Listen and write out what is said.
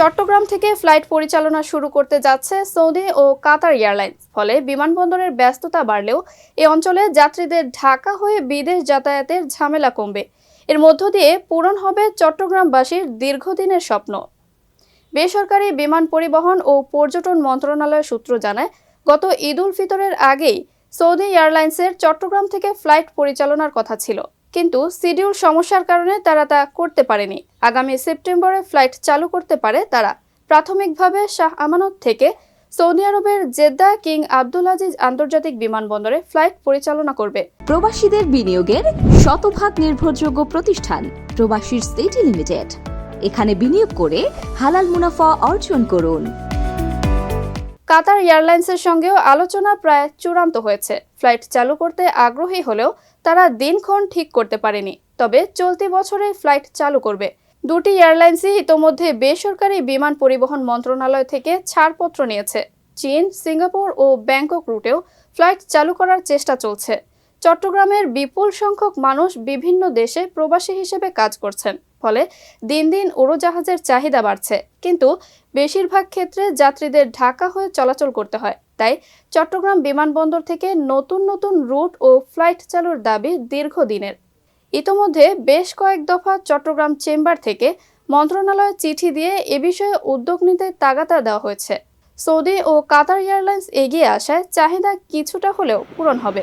চট্টগ্রাম থেকে ফ্লাইট পরিচালনা শুরু করতে যাচ্ছে সৌদি ও কাতার এয়ারলাইন্স। ফলে বিমানবন্দরের ব্যস্ততা বাড়লেও এ অঞ্চলে যাত্রীদের ঢাকা হয়ে বিদেশ যাতায়াতের ঝামেলা কমবে। এর মধ্য দিয়ে পূরণ হবে চট্টগ্রামবাসীর দীর্ঘদিনের স্বপ্ন। বেসরকারি বিমান পরিবহন ও পর্যটন মন্ত্রণালয় সূত্র জানায়, গত ঈদ উল ফিতরের আগেই সৌদি এয়ারলাইন্সের চট্টগ্রাম থেকে ফ্লাইট পরিচালনার কথা ছিল। কিন্তু শিডিউল সমস্যার কারণে তারা তা করতে পারেনি। আগামী সেপ্টেম্বরে ফ্লাইট চালু করতে পারে তারা। প্রাথমিকভাবে শাহ আমানত থেকে সৌদি আরবের জেদ্দা কিং আব্দুল আজিজ আন্তর্জাতিক বিমানবন্দরে ফ্লাইট পরিচালনা করবে। প্রবাসীদের বিনিয়োগের শতভাগ নির্ভরযোগ্য প্রতিষ্ঠান প্রবাসীর সিটি লিমিটেড। এখানে বিনিয়োগ করে হালাল মুনাফা অর্জন করুন। কাতার এয়ারলাইন্সের সঙ্গেও আলোচনা প্রায় চূড়ান্ত হয়েছে। ফ্লাইট চালু করতে আগ্রহী হলেও তারা দিনক্ষণ ঠিক করতে পারেনি। তবে চলতি বছরে ফ্লাইট চালু করবে। দুটি এয়ারলাইন্সই ইতোমধ্যে বেসরকারি বিমান পরিবহন মন্ত্রণালয় থেকে ছাড়পত্র নিয়েছে। চীন, সিঙ্গাপুর ও ব্যাংকক রুটেও ফ্লাইট চালু করার চেষ্টা চলছে। চট্টগ্রামের বিপুল সংখ্যক মানুষ বিভিন্ন দেশে প্রবাসী হিসেবে কাজ করছেন। ফলে দিন দিন উড়োজাহাজের চাহিদা বাড়ছে। কিন্তু বেশিরভাগ ক্ষেত্রে যাত্রীদের ঢাকা হয়ে চলাচল করতে হয়। তাই চট্টগ্রাম বিমানবন্দর থেকে নতুন নতুন রুট ও ফ্লাইট চালুর দাবি দীর্ঘদিনের। ইতোমধ্যে বেশ কয়েক দফা চট্টগ্রাম চেম্বার থেকে মন্ত্রণালয়ে চিঠি দিয়ে এ বিষয়ে উদ্যোগ নিতে তাগাতা দেওয়া হয়েছে। সৌদি ও কাতার এয়ারলাইন্স এগিয়ে আসায় চাহিদা কিছুটা হলেও পূরণ হবে।